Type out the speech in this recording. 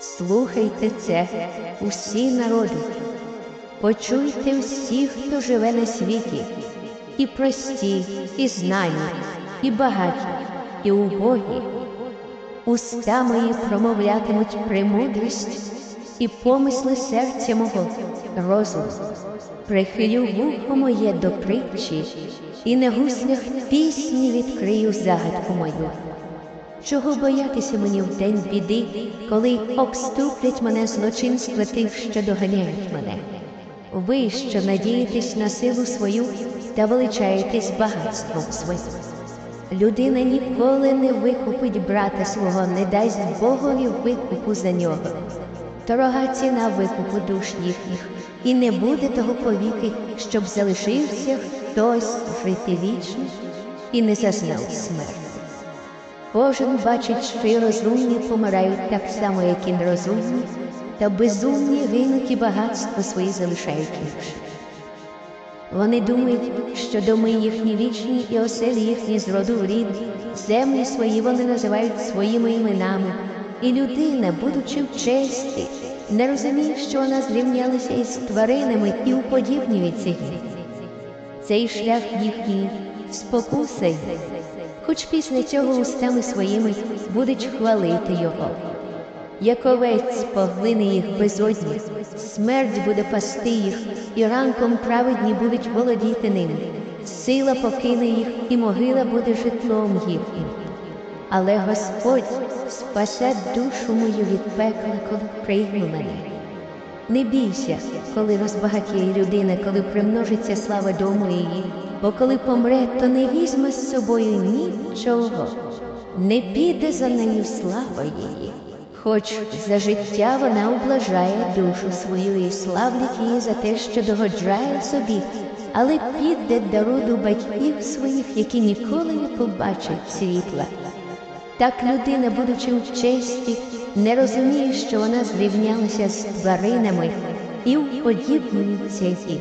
Слухайте це, усі народи, почуйте всі, хто живе на світі, і прості, і знані, і багаті, і убогі. Уста мої промовлятимуть премудрість, і помисли серця мого розум. Прихилю вухо моє до притчі, і на гуслях пісні відкрию загадку мою. Чого боятися мені в день біди, коли обступлять мене злочинства тих, що доганяють мене? Ви, що надієтесь на силу свою та величаєтесь багатством своїм. Людина ніколи не викупить брата свого, не дасть Богові викупу за нього. Дорога ціна викупу душ їхніх, і не буде того повіки, щоб залишився хтось жити вічно і не зазнав смерті. Кожен бачить, що й розумні помирають так само, як і нерозумні, та безумні гинуть і багатство свої залишають лише. Вони думають, що доми їхні вічні і оселі їхні з роду в рід, землі свої вони називають своїми іменами, і людина, будучи в честі, не розуміє, що вона зрівнялася із тваринами і уподібнюється їм. Цей шлях їхній спокуса й, хоч після цього устами своїми будуть хвалити його. Як овець поглине їх безодні, смерть буде пасти їх, і ранком праведні будуть володіти ними. Сила покине їх, і могила буде житлом їхнім. Але Господь спасе душу мою від пекла, коли прийме мене. Не бійся, коли розбагатіє людина, коли примножиться слава дому її, бо коли помре, то не візьме з собою нічого, не піде за нею слава її. Хоч за життя вона облажає душу свою і славлять її за те, що догоджає собі, але піде до роду батьків своїх, які ніколи не побачать світла. Так людина, будучи в честі, не розуміє, що вона зрівнялася з тваринами і уподібнюється їм.